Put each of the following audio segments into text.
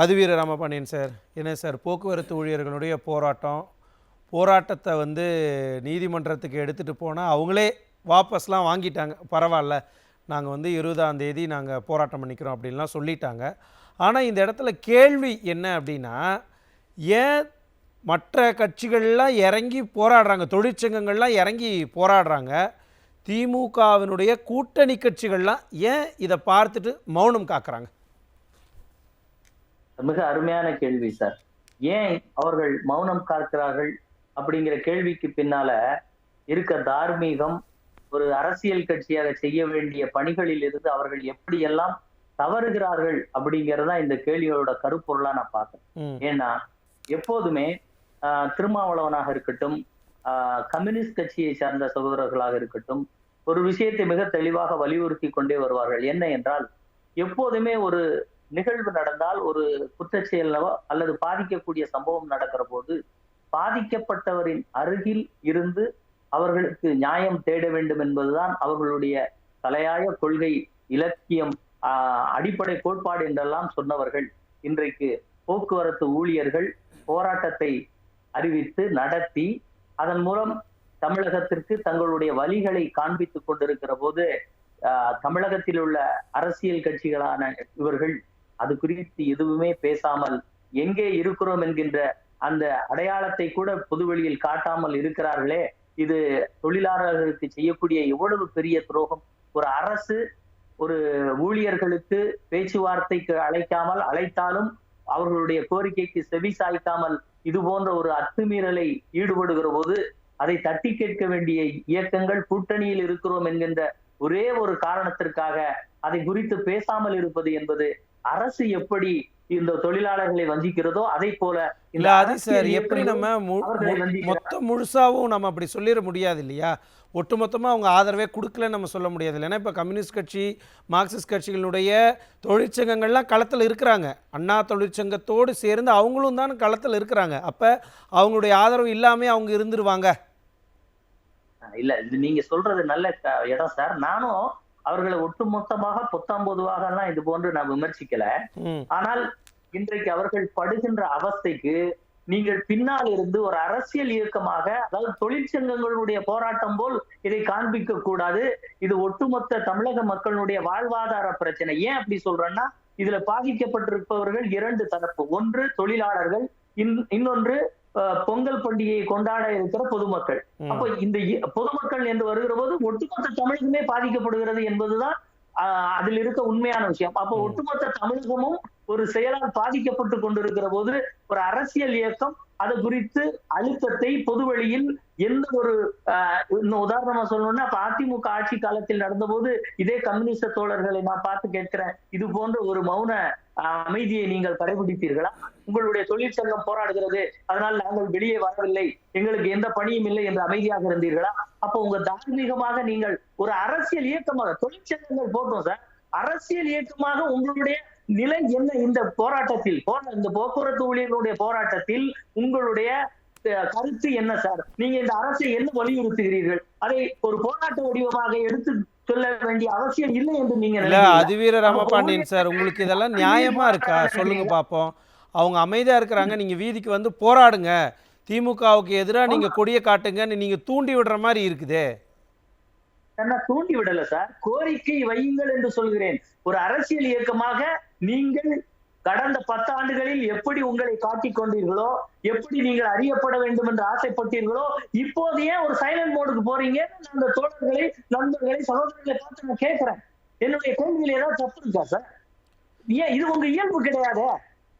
அது வீர ராமபாண்டியன் சார். என்ன சார் போக்குவரத்து ஊழியர்களுடைய போராட்டம் போராட்டத்தை வந்து நீதிமன்றத்துக்கு எடுத்துகிட்டு போனால் அவங்களே வாபஸ்லாம் வாங்கிட்டாங்க. பரவாயில்ல நாங்கள் வந்து இருபதாம் தேதி நாங்கள் போராட்டம் பண்ணிக்கிறோம் அப்படின்லாம் சொல்லிட்டாங்க. ஆனால் இந்த இடத்துல கேள்வி என்ன அப்படின்னா ஏன் மற்ற கட்சிகள்லாம் இறங்கி போராடுறாங்க தொழிற்சங்கங்கள்லாம் இறங்கி போராடுறாங்க திமுகவினுடைய கூட்டணி கட்சிகள்லாம் ஏன் இதை பார்த்துட்டு மௌனம் காக்குறாங்க? மிக அருமையான கேள்வி சார் ஏன் அவர்கள் மௌனம் காக்கிறார்கள் அப்படிங்கிற கேள்விக்கு பின்னால இருக்க தார்மீகம் ஒரு அரசியல் கட்சியாக செய்ய வேண்டிய பணிகளில் இருந்து அவர்கள் எப்படியெல்லாம் தவறுகிறார்கள் அப்படிங்கறதா இந்த கேள்வியோட கருப்பொருளா நான் பார்க்கிறேன். ஏன்னா எப்போதுமே ஆஹ், திருமாவளவனாக இருக்கட்டும் ஆஹ், கம்யூனிஸ்ட் கட்சியை சார்ந்த சகோதரர்களாக இருக்கட்டும் ஒரு விஷயத்தை மிக தெளிவாக வலியுறுத்தி கொண்டே வருவார்கள். என்ன என்றால் எப்போதுமே ஒரு நிகழ்வு நடந்தால் ஒரு குற்றச்செயலோ அல்லது பாதிக்கக்கூடிய சம்பவம் நடக்கிற போது பாதிக்கப்பட்டவரின் அருகில் இருந்து அவர்களுக்கு நியாயம் தேட வேண்டும் என்பதுதான் அவர்களுடைய தலையாய கொள்கை இலக்கியம் அடிப்படை கோட்பாடு என்றெல்லாம் சொன்னவர்கள். இன்றைக்கு போக்குவரத்து ஊழியர்கள் போராட்டத்தை அறிவித்து நடத்தி அதன் மூலம் தமிழகத்திற்கு தங்களுடைய வழிகளை காண்பித்துக் கொண்டிருக்கிற போது ஆஹ், தமிழகத்தில் உள்ள அரசியல் கட்சிகளான இவர்கள் அது குறித்து எதுவுமே பேசாமல் எங்கே இருக்கிறோம் என்கின்ற அந்த அடையாளத்தை கூட பொதுவெளியில் காட்டாமல் இருக்கிறார்களே. இது தொழிலாளர்களுக்கு செய்யக்கூடிய எவ்வளவு பெரிய துரோகம். ஒரு அரசு ஒரு ஊழியர்களுக்கு பேச்சுவார்த்தைக்கு அழைக்காமல் அழைத்தாலும் அவர்களுடைய கோரிக்கைக்கு செவி சாய்க்காமல் இது போன்ற ஒரு அத்துமீறலை ஈடுபடுகிற போது அதை தட்டி கேட்க வேண்டிய இயக்கங்கள் கூட்டணியில் இருக்கிறோம் என்கின்ற ஒரே ஒரு காரணத்திற்காக அதை குறித்து பேசாமல் இருப்பது என்பது அரசு எப்படி இந்த தொழிலாளர்களை வஞ்சிக்கிறதோ அதை போல இல்ல அது சார் எப்படி நம்ம மு- அவர்களை மு- வஞ்சிக்கிறார். மொத்த முழுசாவும் நம்ம அப்படி சொல்லிட முடியாது இல்லையா? ஒட்டுமொத்தமாக அவங்க ஆதரவே கொடுக்கலன்னு நம்ம சொல்ல முடியாது இல்லைன்னா இப்போ கம்யூனிஸ்ட் கட்சி மார்க்சிஸ்ட் கட்சிகளுடைய தொழிற்சங்கங்கள்லாம் களத்தில் இருக்கிறாங்க. அண்ணா தொழிற்சங்கத்தோடு சேர்ந்து அவங்களும் தான் களத்தில் இருக்கிறாங்க. அப்போ அவங்களுடைய ஆதரவு இல்லாமல் அவங்க இருந்துருவாங்க. இல்ல இது நீங்க சொல்றது நல்ல இடம் சார். நானும் அவர்களை ஒட்டுமொத்தமாக பொத்தாம் பொதுவாக எல்லாம் இது போன்று நான் விமர்சிக்கல. ஆனால் இன்றைக்கு அவர்கள் படுகின்ற அவஸ்தைக்கு நீங்கள் பின்னால் இருந்து ஒரு அரசியல் இயக்கமாக அதாவது தொழிற்சங்கங்களுடைய போராட்டம் போல் இதை காண்பிக்க கூடாது. இது ஒட்டுமொத்த தமிழக மக்களுடைய வாழ்வாதார பிரச்சனை. ஏன் அப்படி சொல்றேன்னா இதுல பாதிக்கப்பட்டிருப்பவர்கள் இரண்டு தரப்பு. ஒன்று தொழிலாளர்கள் இன்- இன்னொன்று பொங்கல் பண்டிகையை கொண்டாட இருக்கிற பொதுமக்கள். அப்ப இந்த பொதுமக்கள் என்று வருகிற போது ஒட்டுமொத்த தமிழகமே பாதிக்கப்படுகிறது என்பதுதான் அதில் இருக்க உண்மையான விஷயம் அப்ப. ஒட்டுமொத்த தமிழகமும் ஒரு செயலால் பாதிக்கப்பட்டு கொண்டிருக்கிற போது ஒரு அரசியல் இயக்கம் அது குறித்து அழுத்தத்தை பொதுவெளியில் எந்த ஒரு இன்னும் உதாரணமா சொல்லணும்னா இப்ப அதிமுக ஆட்சி காலத்தில் நடந்தபோது இதே கம்யூனிஸ்ட தோழர்களை நான் பார்த்து கேட்கிறேன் இது போன்ற ஒரு மௌன அமைதியை நீங்கள் கடைபிடிப்பீர்களா? உங்களுடைய தொழிற்சங்கம் போராடுகிறது. அதனால் நாங்கள் வெளியே வரவில்லை. எங்களுக்கு எந்த பணியும் இல்லை என்று அமைதியாக இருந்தீர்களா? அப்ப உங்க தார்மீகமாக நீங்கள் ஒரு அரசியல் இயக்கமாக தொழிற்சங்கங்கள் போட்டோம் சார். அரசியல் இயக்கமாக உங்களுடைய நிலை என்ன? இந்த போராட்டத்தில் இந்த போக்குவரத்து ஊழியர்களுடைய போராட்டத்தில் உங்களுடைய கருத்து என்ன சார்? நீங்க இந்த அரசை என்ன வலியுறுத்துகிறீர்கள்? அதை ஒரு போராட்ட வடிவமாக எடுத்து சொல்ல வேண்டிய அவசியம் இல்லை என்று நீங்க இல்ல? அதுவீர ராமபாண்டியன் சார் உங்களுக்கு இதெல்லாம் நியாயமா இருக்கா? சொல்லுங்க பார்ப்போம் அவங்க அமைதியா இருக்கிறாங்க நீங்க வீதிக்கு வந்து போராடுங்க. திமுகவுக்கு எதிராக நீங்க கொடியை காட்டுங்கன்னு நீங்க தூண்டி விடுற மாதிரி இருக்குதே. தூண்டி விடல சார்? கோரிக்கை வையுங்கள் என்று சொல்கிறேன். ஒரு அரசியல் இயக்கமாக நீங்கள் கடந்த பத்து ஆண்டுகளில் எப்படி உங்களை காட்டிக் கொண்டீர்களோ எப்படி நீங்கள் அறியப்பட வேண்டும் என்று ஆசைப்பட்டீர்களோ இப்போது ஏன் ஒரு சைலண்ட் மோடுக்கு போறீங்க? அந்த தோழர்களை நண்பர்களை சகோதரர்களை பார்த்து நான் கேட்கிறேன். என்னுடைய கேள்வியில் ஏதாவது தப்பு இருக்கா சார் ஏன் இது உங்க இயல்பு கிடையாது?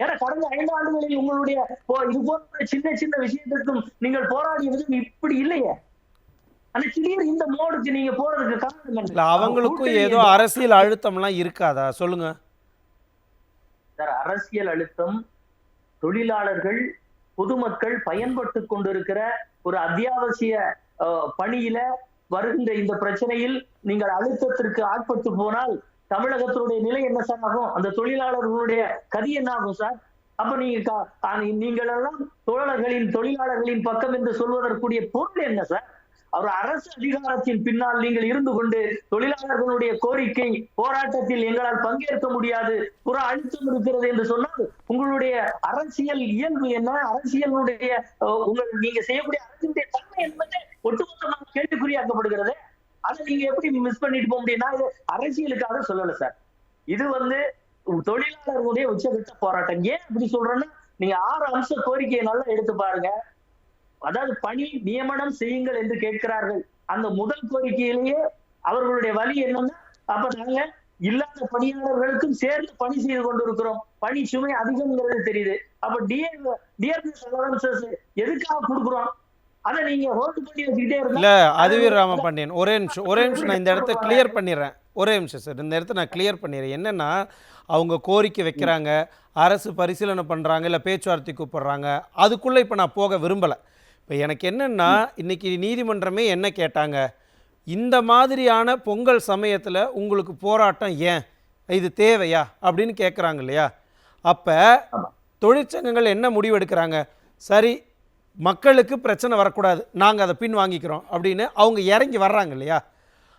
ஏன்னா கடந்த ஐந்து ஆண்டுகளில் உங்களுடைய இது போன்ற சின்ன சின்ன விஷயத்திற்கும் நீங்கள் போராடிய விதம் இப்படி இல்லையே. இந்த மோடுக்கு நீங்க போறதுக்கு காரணம் அவங்களுக்கும் ஏதோ அரசியல் அழுத்தம்லாம் இருக்காதா? சொல்லுங்க. சார் அரசியல் அழுத்தம் தொழிலாளர்கள் பொதுமக்கள் பயன்பட்டு கொண்டிருக்கிற ஒரு அத்தியாவசிய பணியில வருகின்ற இந்த பிரச்சனையில் நீங்கள் அழுத்தத்திற்கு ஆட்பட்டு போனால் தமிழகத்தினுடைய நிலை என்ன சார் ஆகும்? அந்த தொழிலாளர்களுடைய கதி என்ன ஆகும் சார்? அப்ப நீங்க நீங்கள் எல்லாம் தோழர்களின் தொழிலாளர்களின் பக்கம் என்று சொல்வதற்குரிய பொருள் என்ன சார்? அவர் அரசு அதிகாரத்தின் பின்னால் நீங்கள் இருந்து கொண்டு தொழிலாளர்களுடைய கோரிக்கை போராட்டத்தில் எங்களால் பங்கேற்க முடியாது புற அழுத்தம் இருக்கிறது என்று சொன்னால் உங்களுடைய அரசியல் இயல்பு என்ன? அரசியலுடைய உங்கள் நீங்க செய்யக்கூடிய அரசியலுடைய தன்மை என்பது ஒட்டுமொத்தமாக கேள்விக்குறியாக்கப்படுகிறது. அதை நீங்க எப்படி மிஸ் பண்ணிட்டு போக முடியும்னா இது அரசியலுக்காக சொல்லல சார் இது வந்து தொழிலாளர்களுடைய உச்சகட்ட போராட்டம். ஏன் அப்படி சொல்றேன்னா நீங்க ஆறு அம்ச கோரிக்கையை நல்லா எடுத்து பாருங்க. அதாவது பணி நியமனம் செய்யுங்கள் என்று கேட்கிறார்கள். அந்த முதல் கோரிக்கையிலேயே அவர்களுடைய வழி என்னன்னா அப்ப நாங்க இல்லாத பணியாளர்களுக்கும் சேர்ந்து பணி செய்து கொண்டிருக்கிறோம். பணி சுமை அதிகம்ங்கிறது தெரியுது. அப்ப டிஆர்பிஎஸ் அலவன்சஸ் எதுக்காக கொடுக்குறோம்? அதை நீங்க ஹோல்ட் பண்ணி வச்சுக்கிட்டே இல்ல அதுவீர் ராமபாண்டியன் ஒரே நிமிஷம் ஒரே நிமிஷம் நான் இந்த இடத்த கிளியர் பண்ணிடுறேன். ஒரே நிமிஷம் சார் இந்த இடத்த நான் கிளியர் பண்ணிடுறேன். என்னன்னா அவங்க கோரிக்கை வைக்கிறாங்க அரசு பரிசீலனை பண்ணுறாங்க இல்லை பேச்சுவார்த்தை கூப்பிடுறாங்க அதுக்குள்ளே இப்போ நான் போக விரும்பலை. இப்போ எனக்கு என்னென்னா இன்னைக்கு நீதிமன்றமே என்ன கேட்டாங்க? இந்த மாதிரியான பொங்கல் சமயத்தில் உங்களுக்கு போராட்டம் ஏன்? இது தேவையா? அப்படின்னு கேட்குறாங்க இல்லையா? அப்போ. தொழிற்சங்கங்கள் என்ன முடிவு எடுக்கிறாங்க? சரி மக்களுக்கு பிரச்சனை வரக்கூடாது நாங்கள் அதை பின் வாங்கிக்கிறோம் அப்படின்னு அவங்க இறங்கி வர்றாங்க இல்லையா?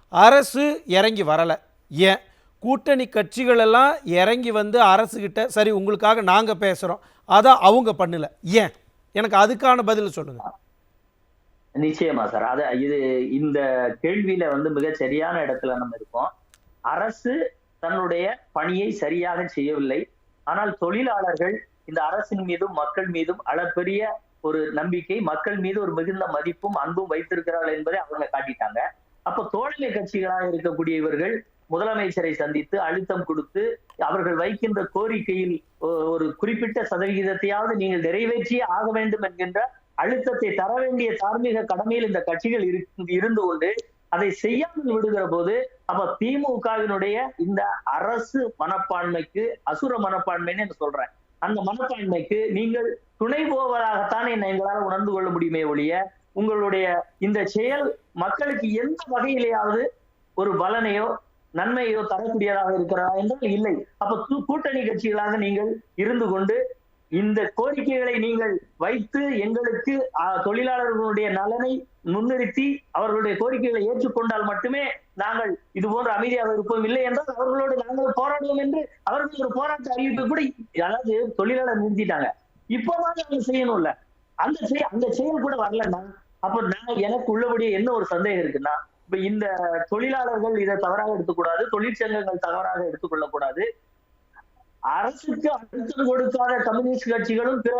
அரசு இறங்கி வரலை. ஏன்? கூட்டணி கட்சிகள் எல்லாம் இறங்கி வந்து அரசுகிட்ட சரி உங்களுக்காக நாங்கள் பேசுகிறோம் அதை அவங்க பண்ணல. ஏன்? எனக்கு அதுக்கான பதில் சொல்லுங்க. நிச்சயமா சார். அத இது இந்த கேள்வியில வந்து மிக சரியான இடத்துல நம்ம இருக்கோம். அரசு தன்னுடைய பணியை சரியாக செய்யவில்லை. ஆனால் தொழிலாளர்கள் இந்த அரசின் மீதும் மக்கள் மீதும் அளப்பெரிய ஒரு நம்பிக்கை மக்கள் மீது ஒரு மிகுந்த மதிப்பும் அன்பும் வைத்திருக்கிறார்கள் என்பதை அவங்க காட்டிட்டாங்க. அப்ப தோழமை கட்சிகளாக இருக்கக்கூடிய இவர்கள் முதலமைச்சரை சந்தித்து அழுத்தம் கொடுத்து அவர்கள் வைக்கின்ற கோரிக்கையில் ஒரு குறிப்பிட்ட சதவிகிதத்தையாவது நீங்கள் நிறைவேற்றியே ஆக வேண்டும் என்கின்ற அழுத்தத்தை தர வேண்டிய தார்மீக கடமையில் இந்த கட்சிகள் இருந்து கொண்டு அதை செய்யாமல் விடுகிற போது அப்ப திமுகவினுடைய இந்த அரசு மனப்பான்மைக்கு அசுர மனப்பான்மைன்னு சொல்றேன். அந்த மனப்பான்மைக்கு நீங்கள் துணை போவதாகத்தான் என்ன எங்களால் உணர்ந்து கொள்ள முடியுமே ஒழிய உங்களுடைய இந்த செயல் மக்களுக்கு எந்த வகையிலேயாவது ஒரு பலனையோ நன்மையோ தரக்கூடியதாக இருக்கிறதா என்றால் இல்லை. அப்ப கூட்டணி கட்சிகளாக நீங்கள் இருந்து கொண்டு இந்த கோரிக்கைகளை நீங்கள் வைத்து எங்களுக்கு ஆஹ், தொழிலாளர்களுடைய நலனை முன்னிறுத்தி அவர்களுடைய கோரிக்கைகளை ஏற்றுக்கொண்டால் மட்டுமே நாங்கள் இது போன்ற அமைதியாக இருப்போம். இல்லை என்றால் அவர்களோடு நாங்கள் போராடுவோம் என்று அவர்கள் ஒரு போராட்ட அறிவிப்பு கூட அதாவது தொழிலாளர் நிறுத்திட்டாங்க. இப்போதான் அவங்க செய்யணும்ல. அந்த செய் அந்த செயல் கூட வரலன்னா அப்ப நான் எனக்கு உள்ளபடியே என்ன ஒரு சந்தேகம் இருக்குன்னா இப்ப இந்த தொழிலாளர்கள் இதை தவறாக எடுத்துக்கூடாது தொழிற்சங்கங்கள் தவறாக எடுத்துக்கொள்ளக்கூடாது. அரசுக்கு அழுத்தம் கொடுக்காத கம்யூனிஸ்ட் கட்சிகளும் பிற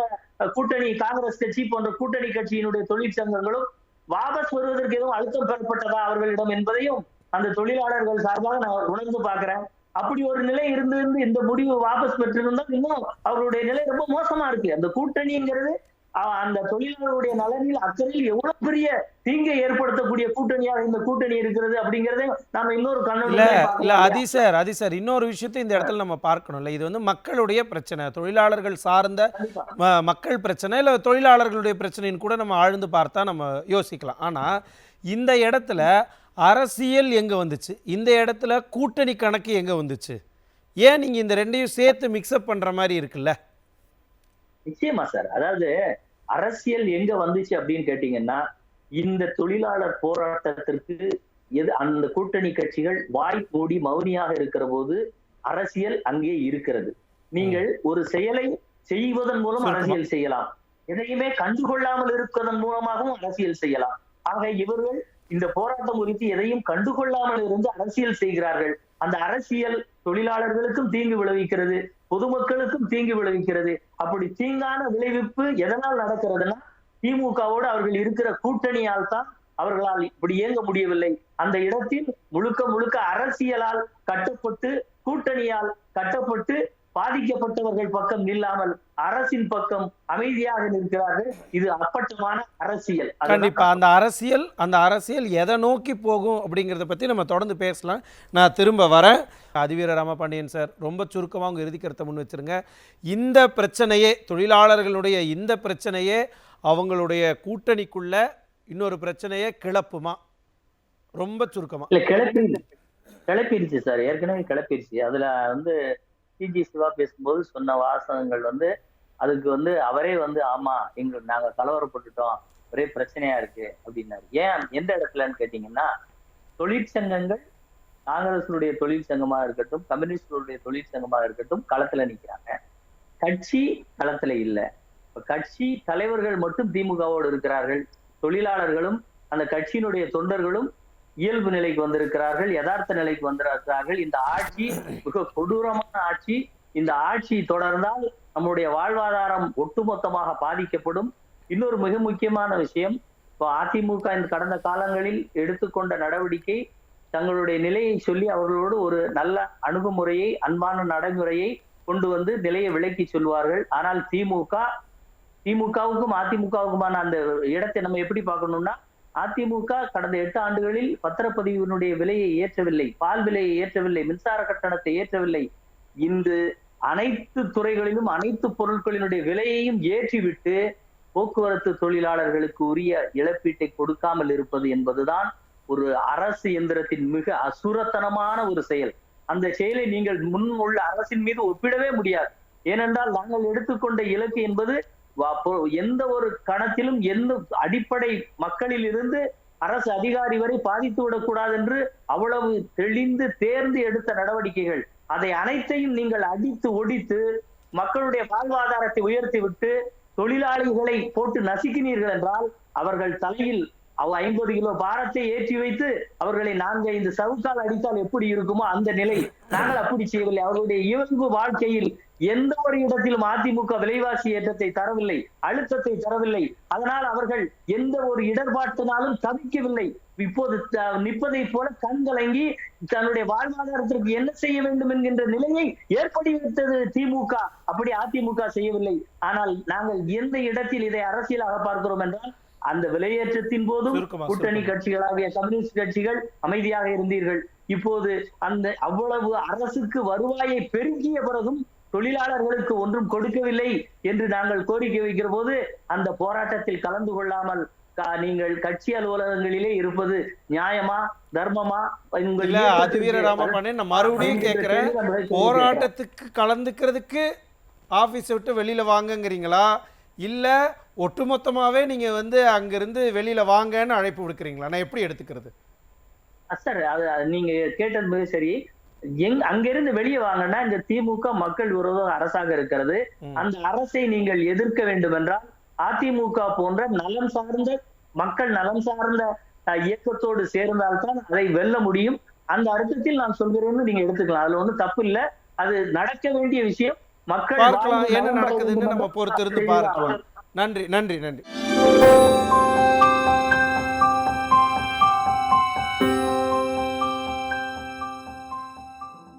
கூட்டணி காங்கிரஸ் கட்சி போன்ற கூட்டணி கட்சியினுடைய தொழிற்சங்கங்களும் வாபஸ் வருவதற்கு எதுவும் அழுத்தம் பெறப்பட்டதா அவர்களிடம் என்பதையும் அந்த தொழிலாளர்கள் சார்பாக நான் உணர்ந்து பார்க்கிறேன். அப்படி ஒரு நிலை இருந்து இந்த முடிவு வாபஸ் பெற்றிருந்தால் இன்னும் அவருடைய நிலை ரொம்ப மோசமா இருக்கு. அந்த கூட்டணிங்கிறது அந்த தொழிலாளர்களுடைய நலனில் அக்கறையில் எவ்வளவு பெரிய தீங்கை ஏற்படுத்தக்கூடிய கூட்டணியாக இந்த கூட்டணி இருக்கிறது அப்படிங்கறதை நாம இன்னொரு கண்ணோட்டத்தில் இல்ல அதி சார் அதி சார் இன்னொரு விஷயத்தை இந்த இடத்துல நம்ம பார்க்கணும்ல இது வந்து மக்களுடைய பிரச்சனை. தொழிலாளர்கள் சார்ந்த மக்கள் பிரச்சனை இல்லை தொழிலாளர்களுடைய பிரச்சனைன்னு கூட நம்ம ஆழ்ந்து பார்த்தா நம்ம யோசிக்கலாம். ஆனால் இந்த இடத்துல அரசியல் எங்கே வந்துச்சு? இந்த இடத்துல கூட்டணி கணக்கு எங்கே வந்துச்சு? ஏன் நீங்கள் இந்த ரெண்டையும் சேர்த்து மிக்சப் பண்ணுற மாதிரி இருக்குல்ல? நிச்சயமா சார். அதாவது அரசியல் எங்க வந்துச்சு அப்படின்னு கேட்டீங்கன்னா இந்த தொழிலாளர் போராட்டத்திற்கு எது அந்த கூட்டணி கட்சிகள் வாய் மூடி மௌனியாக இருக்கிற போது அரசியல் அங்கே இருக்கிறது. நீங்கள் ஒரு செயலை செய்வதன் மூலம். அரசியல் செய்யலாம். எதையுமே கண்டுகொள்ளாமல் இருப்பதன் மூலமாகவும் அரசியல் செய்யலாம். ஆக இவர்கள் இந்த போராட்டம் குறித்து எதையும் கண்டுகொள்ளாமல் இருந்து அரசியல் செய்கிறார்கள். அந்த அரசியல் தொழிலாளர்களுக்கும் தீங்கு விளைவிக்கிறது பொதுமக்களுக்கும் தீங்கு விளைவிக்கிறது. அப்படி தீங்கான விளைவிப்பு எதனால் நடக்கிறதுனா திமுகவோடு அவர்கள் இருக்கிற கூட்டணியால் தான் அவர்களால் இப்படி இயங்க முடியவில்லை. அந்த இடத்தில் முழுக்க முழுக்க அரசியலால் கட்டப்பட்டு கூட்டணியால் கட்டப்பட்டு பாதிக்கப்பட்டவர்கள் பக்கம் நில்லாமல் அரசின் பக்கம் அமைதியாக நிற்கிறார்கள். இது அப்பட்டமான அரசியல். கண்டிப்பா. அந்த அரசியல் அந்த அரசியல் எதை நோக்கி போகும் அப்படிங்கிறத பற்றி நம்ம தொடர்ந்து பேசலாம். நான் திரும்ப வரேன். அதிவீர ராமபாண்டியன் சார் ரொம்ப சுருக்கமாக உங்கள் இறுதி கருத்தை முன் வச்சிருங்க. இந்த பிரச்சனையே தொழிலாளர்களுடைய இந்த பிரச்சனையே அவங்களுடைய கூட்டணிக்குள்ள இன்னொரு பிரச்சனையே கிளப்புமா? ரொம்ப சுருக்கமாக இல்ல கிளப்பி கிளப்பிடுச்சு சார். ஏற்கனவே கிளப்பிடுச்சு. அதுல வந்து டிஜி சிவா பேசும்போது சொன்ன வாசகங்கள் வந்து அதுக்கு வந்து அவரே வந்து ஆமா எங்க நாங்க கலவரப்பட்டுட்டோம். ஒரே பிரச்சனையா இருக்கு. அப்படின்னாரு. ஏன் எந்த இடத்துலன்னு கேட்டீங்கன்னா தொழிற்சங்கங்கள் காங்கிரஸுடைய தொழிற்சங்கமா இருக்கட்டும் கம்யூனிஸ்டுடைய தொழிற்சங்கமா இருக்கட்டும் களத்துல நிக்கிறாங்க. கட்சி களத்துல இல்லை. இப்ப கட்சி தலைவர்கள் மட்டும் திமுகவோடு இருக்கிறார்கள். தொழிலாளர்களும் அந்த கட்சியினுடைய தொண்டர்களும் இயல்பு நிலைக்கு வந்திருக்கிறார்கள் யதார்த்த நிலைக்கு வந்திருக்கிறார்கள். இந்த ஆட்சி மிக கொடூரமான ஆட்சி. இந்த ஆட்சி தொடர்ந்தால் நம்முடைய வாழ்வாதாரம் ஒட்டுமொத்தமாக பாதிக்கப்படும். இன்னொரு மிக முக்கியமான விஷயம் இப்போ அதிமுக இந்த கடந்த காலங்களில் எடுத்துக்கொண்ட நடவடிக்கை தங்களுடைய நிலையை சொல்லி அவர்களோடு ஒரு நல்ல அணுகுமுறையை அன்பான நடைமுறையை கொண்டு வந்து நிலையை விளக்கி சொல்வார்கள். ஆனால் திமுக திமுகவுக்கும் அதிமுகவுக்குமான அந்த இடத்தை நம்ம எப்படி பார்க்கணும்னா அதிமுக கடந்த எட்டு ஆண்டுகளில் பத்திரப்பதிவினுடைய விலையை ஏற்றவில்லை பால் விலையை ஏற்றவில்லை மின்சார கட்டணத்தை ஏற்றவில்லை. இன்று அனைத்து துறைகளிலும் அனைத்து பொருட்களினுடைய விலையையும் ஏற்றிவிட்டு போக்குவரத்து தொழிலாளர்களுக்கு உரிய இழப்பீட்டை கொடுக்காமல் இருப்பது என்பதுதான் ஒரு அரசு எந்திரத்தின் மிக அசுரத்தனமான ஒரு செயல். அந்த செயலை நீங்கள் முன் உள்ள அரசின் மீது ஒப்பிடவே முடியாது. ஏனென்றால் நாங்கள் எடுத்துக்கொண்ட இலக்கு என்பது எந்த ஒரு கணத்திலும் எந்த அடிப்படை மக்களில் இருந்து அரசு அதிகாரி வரை பாதித்து விடக்கூடாது என்று அவ்வளவு தெளிந்து தேர்ந்து எடுத்த நடவடிக்கைகள். அதை அனைத்தையும் நீங்கள் அடித்து ஒடித்து மக்களுடைய வாழ்வாதாரத்தை உயர்த்தி விட்டு தொழிலாளிகளை போட்டு நசுக்கினீர்கள் என்றால் அவர்கள் தலையில் அவ ஐம்பது கிலோ பாரத்தை ஏற்றி வைத்து அவர்களை நான்கு ஐந்து சவுக்கால் அடித்தால் எப்படி இருக்குமோ அந்த நிலை. நாங்கள் அப்படி செய்யவில்லை. அவர்களுடைய இயல்பு வாழ்க்கையில் எந்த ஒரு இடத்திலும் அதிமுக விலைவாசி ஏற்றத்தை தரவில்லை அழுத்தத்தை தரவில்லை. அதனால் அவர்கள் எந்த ஒரு இடர்பாட்டினாலும் தவிக்கவில்லை. இப்போது த- நிற்பதைப் போல கண்கலங்கி தன்னுடைய வாழ்வாதாரத்திற்கு என்ன செய்ய வேண்டும் என்கின்ற நிலையை ஏற்படுத்திவிட்டது திமுக. அப்படி அதிமுக செய்யவில்லை. ஆனால் நாங்கள் எந்த இடத்தில் இதை அரசியலாக பார்க்கிறோம் என்றால் அந்த விலையேற்றத்தின் போதும் கூட்டணி. கட்சிகளாகிய கம்யூனிஸ்ட் கட்சிகள் அமைதியாக இருந்தீர்கள். இப்போது அந்த அவ்வளவு அரசுக்கு வருவாயை பெருக்கிய பிறகும் தொழிலாளர்களுக்கு ஒன்றும் கொடுக்கவில்லை என்று நாங்கள் கோரிக்கை வைக்கிற போது அந்த போராட்டத்தில் கலந்து கொள்ளாமல் நீங்கள் கட்சி அலுவலகங்களிலே இருப்பது நியாயமா தர்மமா? இல்ல அது இயக்கத்திற்கு வீர ராமபாண்டியன் நான் மறுபடியும் கேட்கிறேன் போராட்டத்துக்கு கலந்துக்கிறதுக்கு ஆஃபீஸை விட்டு வெளியில வாங்கங்கிறீங்களா? இல்ல ஒட்டுமொத்தமாவே நீங்க வந்து அங்கிருந்து வெளியில வாங்கன்னு அழைப்பு விடுக்கிறீங்களா? நான் எப்படி எடுத்துக்கிறது. சார் அது நீங்க கேட்டது சரி. எங் அங்கிருந்து வெளியே வாங்கன்னா இந்த திமுக மக்கள் விரோத அரசாக இருக்கிறது. அந்த அரசை நீங்கள் எதிர்க்க வேண்டும் என்றால் அதிமுக போன்ற நலம் சார்ந்த மக்கள் நலம் சார்ந்த இயக்கத்தோடு சேர்ந்தால்தான் அதை வெல்ல முடியும். அந்த அர்த்தத்தில் நான் சொல்கிறேன்னு நீங்க எடுத்துக்கலாம். அதுல ஒண்ணும் தப்பு இல்ல. அது நடக்க வேண்டிய விஷயம். மக்கள் பார்க்கலாம். என்ன நடக்குதுன்னு நம்ம பொறுத்திருந்து பார்க்கலாம். நன்றி நன்றி நன்றி.